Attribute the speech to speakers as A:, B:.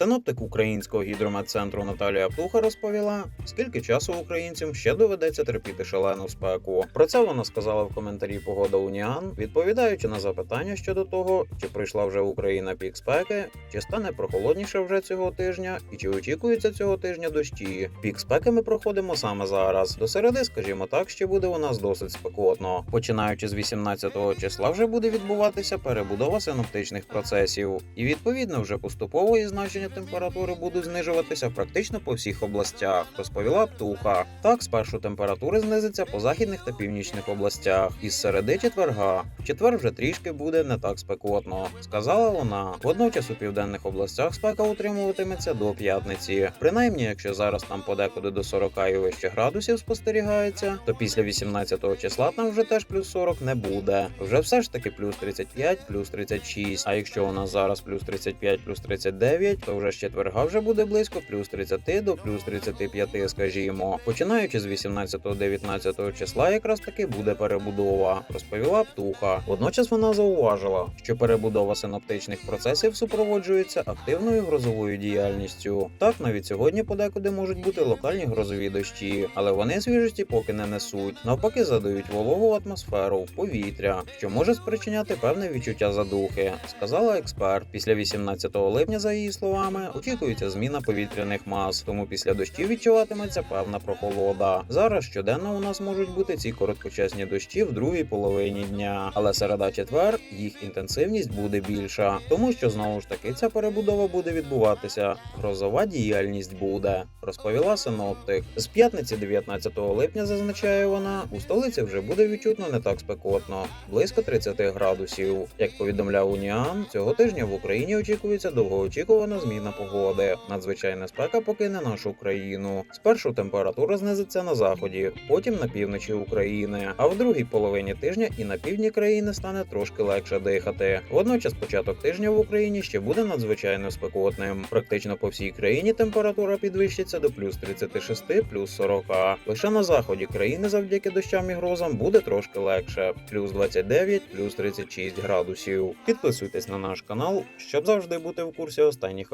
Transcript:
A: Синоптик українського гідрометцентру Наталія Птуха розповіла, скільки часу українцям ще доведеться терпіти шалену спеку. Про це вона сказала в коментарі Погода Уніан, відповідаючи на запитання щодо того, чи прийшла вже Україна пік спеки, чи стане прохолодніше вже цього тижня, і чи очікується цього тижня дощі. Пік спеки ми проходимо саме зараз. До середи, скажімо так, ще буде у нас досить спекотно. Починаючи з 18-го числа, вже буде відбуватися перебудова синоптичних процесів, і відповідно вже поступово і значення температури будуть знижуватися практично по всіх областях, розповіла Птуха. Так, спершу температури знизиться по західних та північних областях. Із середи четверга. Четвер вже трішки буде не так спекотно, сказала вона. Водночас у південних областях спека утримуватиметься до п'ятниці. Принаймні, якщо зараз там подекуди до 40 і вище градусів спостерігається, то після 18 числа там вже теж плюс 40 не буде. Вже все ж таки плюс 35, плюс 36. А якщо у нас зараз плюс 35, плюс 39, то вже з четверга вже буде близько плюс 30 до плюс 35, скажімо. Починаючи з 18-19 числа, якраз таки буде перебудова, розповіла Птуха. Водночас вона зауважила, що перебудова синоптичних процесів супроводжується активною грозовою діяльністю. Так, навіть сьогодні подекуди можуть бути локальні грозові дощі, але вони свіжості поки не несуть. Навпаки, задають вологу атмосферу повітря, що може спричиняти певне відчуття задухи, сказала експерт. Після 18 липня, за її словами, очікується зміна повітряних мас, тому після дощів відчуватиметься певна прохолода. Зараз щоденно у нас можуть бути ці короткочасні дощі в другій половині дня, але середа четвер їх інтенсивність буде більша, тому що знову ж таки ця перебудова буде відбуватися. Грозова діяльність буде, розповіла синоптик. З п'ятниці 19 липня, зазначає вона, у столиці вже буде відчутно не так спекотно, близько 30 градусів. Як повідомляв Уніан, цього тижня в Україні очікується довгоочікувана зміна погоди. Надзвичайна спека покине нашу країну. Спершу температура знизиться на заході, потім на півночі України. А в другій половині тижня і на півдні країни стане трошки легше дихати. Водночас початок тижня в Україні ще буде надзвичайно спекотним. Практично по всій країні температура підвищиться до плюс 36, плюс 40. Лише на заході країни завдяки дощам і грозам буде трошки легше плюс 29, плюс 36 градусів. Підписуйтесь на наш канал, щоб завжди бути в курсі останніх